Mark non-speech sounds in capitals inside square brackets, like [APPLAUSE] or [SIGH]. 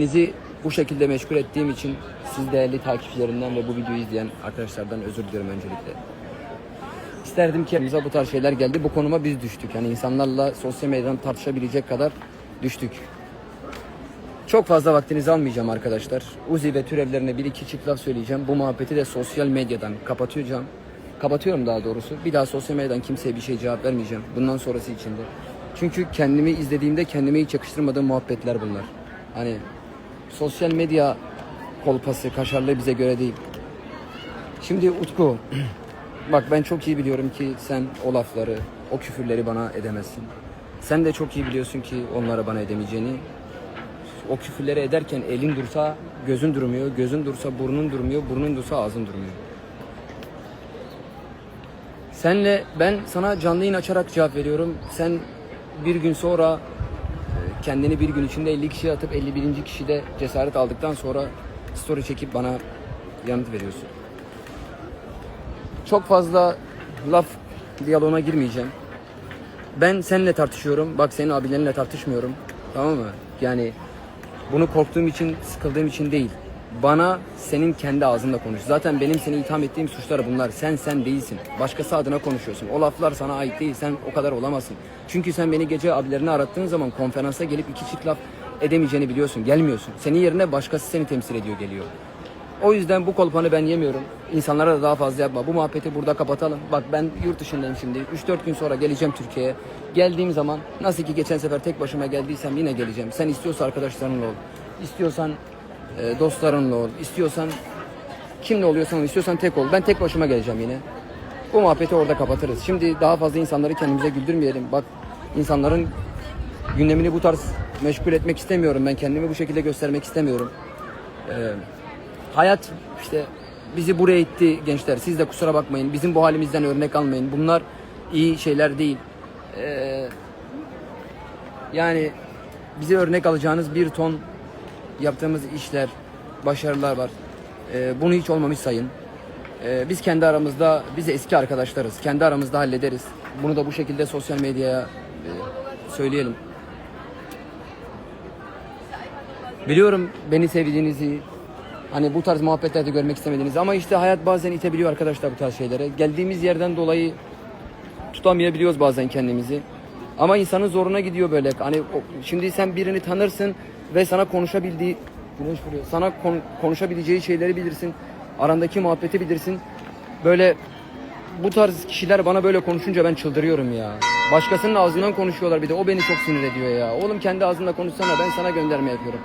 Sizi bu şekilde meşgul ettiğim için siz değerli takipçilerinden ve bu videoyu izleyen arkadaşlardan özür diliyorum öncelikle. İsterdim ki elimize bu tarz şeyler geldi. Bu konuma biz düştük. Yani insanlarla sosyal medyadan tartışabilecek kadar düştük. Çok fazla vaktinizi almayacağım arkadaşlar. Uzi ve türevlerine bir iki çift laf söyleyeceğim. Bu muhabbeti de sosyal medyadan kapatacağım. Kapatıyorum daha doğrusu. Bir daha sosyal medyadan kimseye bir şey cevap vermeyeceğim. Bundan sonrası için de. Çünkü kendimi izlediğimde kendime hiç yakıştırmadığım muhabbetler bunlar. Hani sosyal medya kolpası, kaşarlığı bize göre değil. Şimdi Utku, [CLEARS THROAT] bak ben çok iyi biliyorum ki sen o lafları, o küfürleri bana edemezsin. Sen de çok iyi biliyorsun ki onları bana edemeyeceğini. O küfürleri ederken elin dursa gözün durmuyor, gözün dursa burnun durmuyor, burnun dursa ağzın durmuyor. Senle ben sana canlı yayın açarak cevap veriyorum. Sen bir gün sonra kendini bir gün içinde 50 kişiye atıp 51. kişide cesaret aldıktan sonra story çekip bana yanıt veriyorsun. Çok fazla laf diyaloğuna girmeyeceğim. Ben seninle tartışıyorum. Bak senin abilerinle tartışmıyorum. Tamam mı? Yani bunu korktuğum için, sıkıldığım için değil. Bana senin kendi ağzında konuş. Zaten benim seni itham ettiğim suçlar bunlar. Sen sen değilsin. Başkası adına konuşuyorsun. O laflar sana ait değil. Sen o kadar olamazsın. Çünkü sen beni gece abilerine arattığın zaman konferansa gelip iki çift laf edemeyeceğini biliyorsun. Gelmiyorsun. Senin yerine başkası seni temsil ediyor geliyor. O yüzden bu kolpanı ben yemiyorum. İnsanlara da daha fazla yapma. Bu muhabbeti burada kapatalım. Bak ben yurt dışındayım şimdi. 3-4 gün sonra geleceğim Türkiye'ye. Geldiğim zaman nasıl ki geçen sefer tek başıma geldiysem yine geleceğim. Sen istiyorsa arkadaşlarınla ol. İstiyorsan e, dostlarınla ol. İstiyorsan kimle oluyorsan ol. istiyorsan tek ol. Ben tek başıma geleceğim yine. Bu muhabbeti orada kapatırız. Şimdi daha fazla insanları kendimize güldürmeyelim. Bak insanların gündemini bu tarz meşgul etmek istemiyorum. Ben kendimi bu şekilde göstermek istemiyorum. Ee, hayat işte bizi buraya itti gençler. Siz de kusura bakmayın. Bizim bu halimizden örnek almayın. Bunlar iyi şeyler değil. Ee, yani bize örnek alacağınız bir ton yaptığımız işler, başarılar var. Ee, bunu hiç olmamış sayın. Ee, biz kendi aramızda, biz eski arkadaşlarız. Kendi aramızda hallederiz. Bunu da bu şekilde sosyal medyaya e, söyleyelim. Biliyorum beni sevdiğinizi, hani bu tarz muhabbetlerde görmek istemediğinizi ama işte hayat bazen itebiliyor arkadaşlar bu tarz şeylere. Geldiğimiz yerden dolayı tutamayabiliyoruz bazen kendimizi. Ama insanın zoruna gidiyor böyle. Hani şimdi sen birini tanırsın ve sana konuşabildiği güneş vuruyor. Sana kon- konuşabileceği şeyleri bilirsin. Arandaki muhabbeti bilirsin. Böyle bu tarz kişiler bana böyle konuşunca ben çıldırıyorum ya. Başkasının ağzından konuşuyorlar bir de o beni çok sinir ediyor ya. Oğlum kendi ağzında konuşsana ben sana gönderme yapıyorum.